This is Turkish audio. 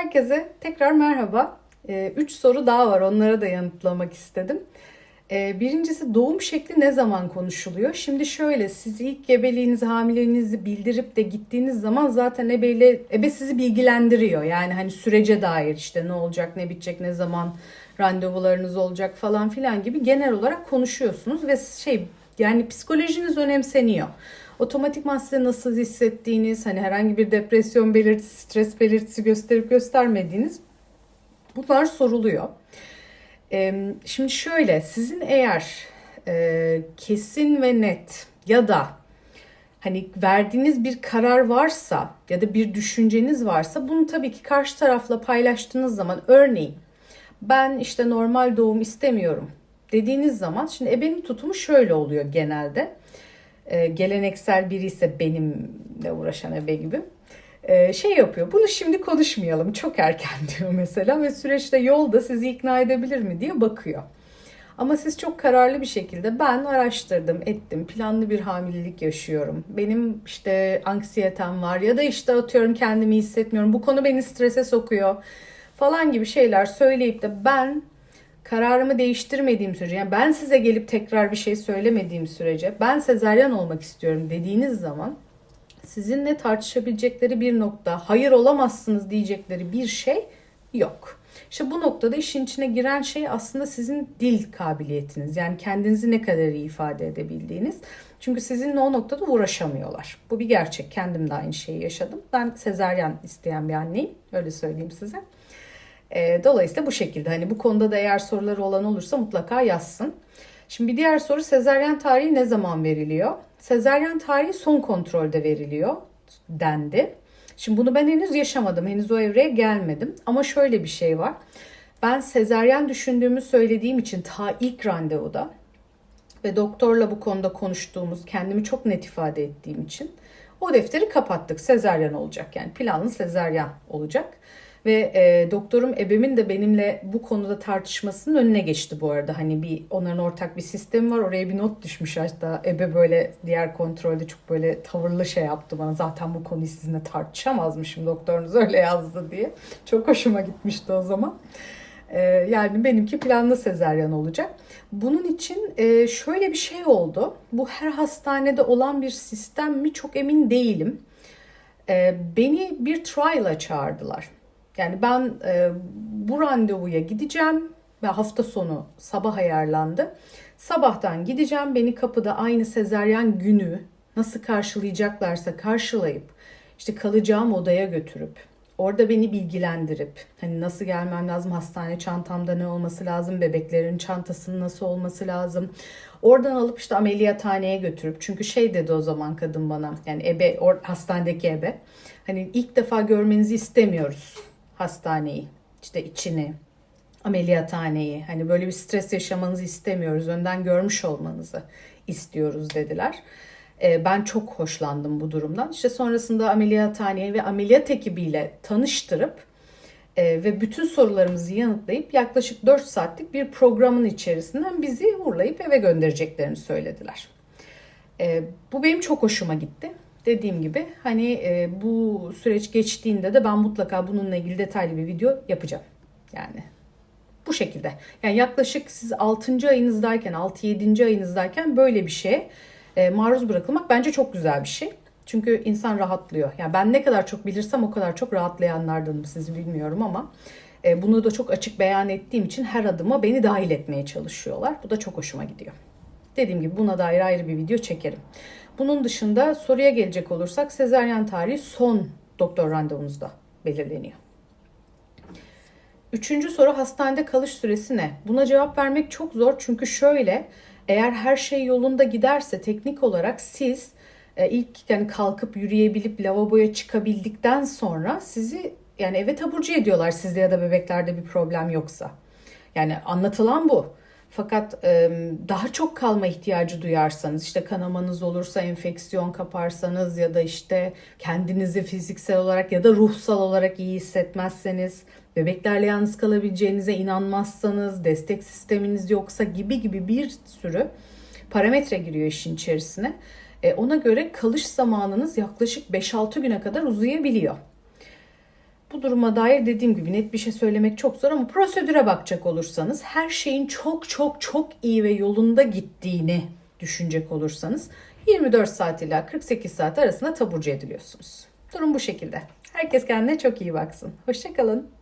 Herkese tekrar merhaba. Ee, üç soru daha var. Onlara da yanıtlamak istedim. Ee, birincisi doğum şekli ne zaman konuşuluyor? Şimdi şöyle siz ilk gebeliğinizi, hamileliğinizi bildirip de gittiğiniz zaman zaten ebeyle, ebe sizi bilgilendiriyor. Yani hani sürece dair işte ne olacak, ne bitecek, ne zaman randevularınız olacak falan filan gibi genel olarak konuşuyorsunuz ve şey yani psikolojiniz önemseniyor. Otomatikman size nasıl hissettiğiniz, hani herhangi bir depresyon belirtisi, stres belirtisi gösterip göstermediğiniz bunlar soruluyor. Şimdi şöyle, sizin eğer e, kesin ve net ya da hani verdiğiniz bir karar varsa ya da bir düşünceniz varsa bunu tabii ki karşı tarafla paylaştığınız zaman örneğin ben işte normal doğum istemiyorum dediğiniz zaman şimdi ebenin tutumu şöyle oluyor genelde. Ee, geleneksel biri ise benimle uğraşan ebe gibi e, şey yapıyor. Bunu şimdi konuşmayalım. Çok erken diyor mesela ve süreçte yolda sizi ikna edebilir mi diye bakıyor. Ama siz çok kararlı bir şekilde ben araştırdım, ettim, planlı bir hamilelik yaşıyorum. Benim işte anksiyetem var ya da işte atıyorum kendimi hissetmiyorum. Bu konu beni strese sokuyor falan gibi şeyler söyleyip de ben kararımı değiştirmediğim sürece yani ben size gelip tekrar bir şey söylemediğim sürece ben sezaryen olmak istiyorum dediğiniz zaman sizinle tartışabilecekleri bir nokta, hayır olamazsınız diyecekleri bir şey yok. İşte bu noktada işin içine giren şey aslında sizin dil kabiliyetiniz. Yani kendinizi ne kadar iyi ifade edebildiğiniz. Çünkü sizinle o noktada uğraşamıyorlar. Bu bir gerçek. Kendim de aynı şeyi yaşadım. Ben sezaryen isteyen bir anneyim. Öyle söyleyeyim size. E, dolayısıyla bu şekilde. Hani bu konuda da eğer soruları olan olursa mutlaka yazsın. Şimdi bir diğer soru sezaryen tarihi ne zaman veriliyor? Sezaryen tarihi son kontrolde veriliyor dendi. Şimdi bunu ben henüz yaşamadım. Henüz o evreye gelmedim. Ama şöyle bir şey var. Ben sezaryen düşündüğümü söylediğim için ta ilk randevuda ve doktorla bu konuda konuştuğumuz, kendimi çok net ifade ettiğim için o defteri kapattık. Sezaryen olacak yani planlı sezaryen olacak. Ve e, doktorum ebemin de benimle bu konuda tartışmasının önüne geçti bu arada. Hani bir onların ortak bir sistemi var. Oraya bir not düşmüş hatta. Ebe böyle diğer kontrolde çok böyle tavırlı şey yaptı bana. Zaten bu konuyu sizinle tartışamazmışım doktorunuz öyle yazdı diye. Çok hoşuma gitmişti o zaman. E, yani benimki planlı sezeryan olacak. Bunun için e, şöyle bir şey oldu. Bu her hastanede olan bir sistem mi çok emin değilim. E, beni bir trial'a çağırdılar. Yani ben e, bu randevuya gideceğim ve hafta sonu sabah ayarlandı. Sabahtan gideceğim beni kapıda aynı sezeryen günü nasıl karşılayacaklarsa karşılayıp işte kalacağım odaya götürüp orada beni bilgilendirip hani nasıl gelmem lazım hastane çantamda ne olması lazım bebeklerin çantasının nasıl olması lazım oradan alıp işte ameliyathaneye götürüp çünkü şey dedi o zaman kadın bana yani ebe or, hastanedeki ebe hani ilk defa görmenizi istemiyoruz hastaneyi, işte içini, ameliyathaneyi. Hani böyle bir stres yaşamanızı istemiyoruz. Önden görmüş olmanızı istiyoruz dediler. Ee, ben çok hoşlandım bu durumdan. İşte sonrasında ameliyathaneye ve ameliyat ekibiyle tanıştırıp e, ve bütün sorularımızı yanıtlayıp yaklaşık 4 saatlik bir programın içerisinden bizi uğurlayıp eve göndereceklerini söylediler. E, bu benim çok hoşuma gitti dediğim gibi hani e, bu süreç geçtiğinde de ben mutlaka bununla ilgili detaylı bir video yapacağım. Yani bu şekilde. Yani yaklaşık siz 6. ayınızdayken, 6-7. ayınızdayken böyle bir şeye e, maruz bırakılmak bence çok güzel bir şey. Çünkü insan rahatlıyor. Yani ben ne kadar çok bilirsem o kadar çok rahatlayanlardanım sizi bilmiyorum ama e, bunu da çok açık beyan ettiğim için her adıma beni dahil etmeye çalışıyorlar. Bu da çok hoşuma gidiyor. Dediğim gibi buna dair ayrı bir video çekerim. Bunun dışında soruya gelecek olursak sezaryen tarihi son doktor randevunuzda belirleniyor. Üçüncü soru hastanede kalış süresi ne? Buna cevap vermek çok zor çünkü şöyle eğer her şey yolunda giderse teknik olarak siz e, ilk yani kalkıp yürüyebilip lavaboya çıkabildikten sonra sizi yani eve taburcu ediyorlar sizde ya da bebeklerde bir problem yoksa. Yani anlatılan bu. Fakat daha çok kalma ihtiyacı duyarsanız işte kanamanız olursa enfeksiyon kaparsanız ya da işte kendinizi fiziksel olarak ya da ruhsal olarak iyi hissetmezseniz bebeklerle yalnız kalabileceğinize inanmazsanız destek sisteminiz yoksa gibi gibi bir sürü parametre giriyor işin içerisine. ona göre kalış zamanınız yaklaşık 5-6 güne kadar uzayabiliyor. Bu duruma dair dediğim gibi net bir şey söylemek çok zor ama prosedüre bakacak olursanız her şeyin çok çok çok iyi ve yolunda gittiğini düşünecek olursanız 24 saat ila 48 saat arasında taburcu ediliyorsunuz. Durum bu şekilde. Herkes kendine çok iyi baksın. Hoşçakalın.